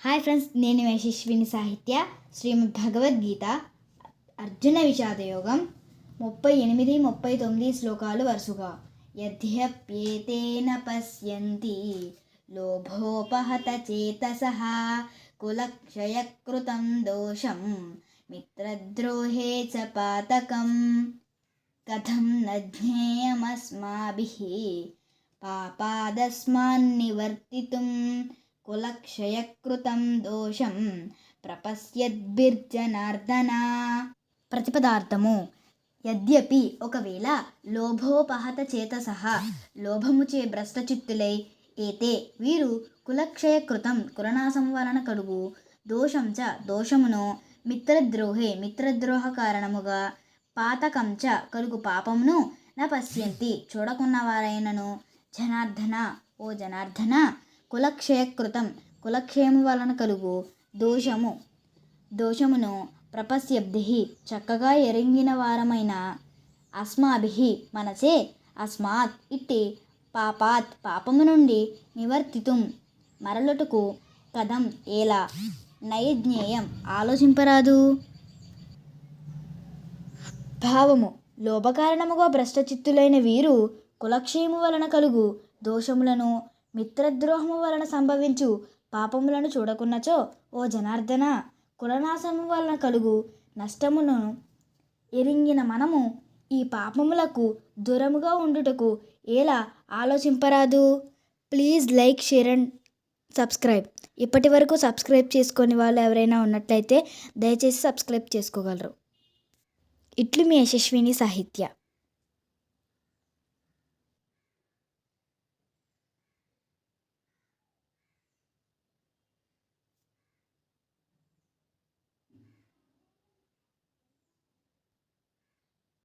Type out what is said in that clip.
Hi friends నేను యశస్విని సాహిత్య శ్రీమద్ భగవద్గీత అర్జున విషాదయోగం ముప్పై ఎనిమిది ముప్పై తొమ్మిది శ్లోకాలు వరుసగా. యద్యప్యేతేన పశ్యంతి లోభోపహత చేతస కులక్షయకృతం దోషం మిత్రద్రోహే చ పాతకం. కథం న జ్ఞేయమస్మాభిः పాపాదస్మాన్నివర్తితుం. కులక్షయకృతం దోషం ప్రపశ్యద్భిర్జనార్దన ప్రతిపదార్థము యద్యపి ఒకవేళ లోభోపహత చేతసహ లోభముచే భ్రష్టచిత్తులై ఏతే వీరు కులక్షయకృతం కులనాశం వలన కడుగు దోషం చ దోషమును మిత్రద్రోహే మిత్రద్రోహ కారణముగా పాతకం చ కలుగు పాపమును న పశ్యంతి చూడకున్నవారైనను. జనార్దన ఓ జనార్దన కులక్షయకృతం. కులక్షయము వలన కలుగు దోషము. దోషమును ప్రపశ్యబ్ది చక్కగా ఎరింగిన వారమైన అస్మాభి మనసే అస్మాత్ ఇట్టి పాపాత్ పాపము నుండి నివర్తితుం. మరలుటకు కథం ఎలా? నైజ్ఞేయం ఆలోచింపరాదు. భావము. లోభకారణముగా భ్రష్టచిత్తులైన వీరు కులక్షయము వలన కలుగు దోషములను మిత్రద్రోహము వలన సంభవించు పాపములను చూడకున్నచో ఓ జనార్దన కులనాశము వలన కలుగు నష్టమును ఎరింగిన మనము ఈ పాపములకు దూరముగా ఉండుటకు ఎలా ఆలోచింపరాదు? Please like share and subscribe. ఇప్పటి వరకు సబ్స్క్రైబ్ చేసుకొని వాళ్ళు ఎవరైనా ఉన్నట్లయితే దయచేసి సబ్స్క్రైబ్ చేసుకోగలరు. ఇట్లు మీ యశస్విని సాహిత్య.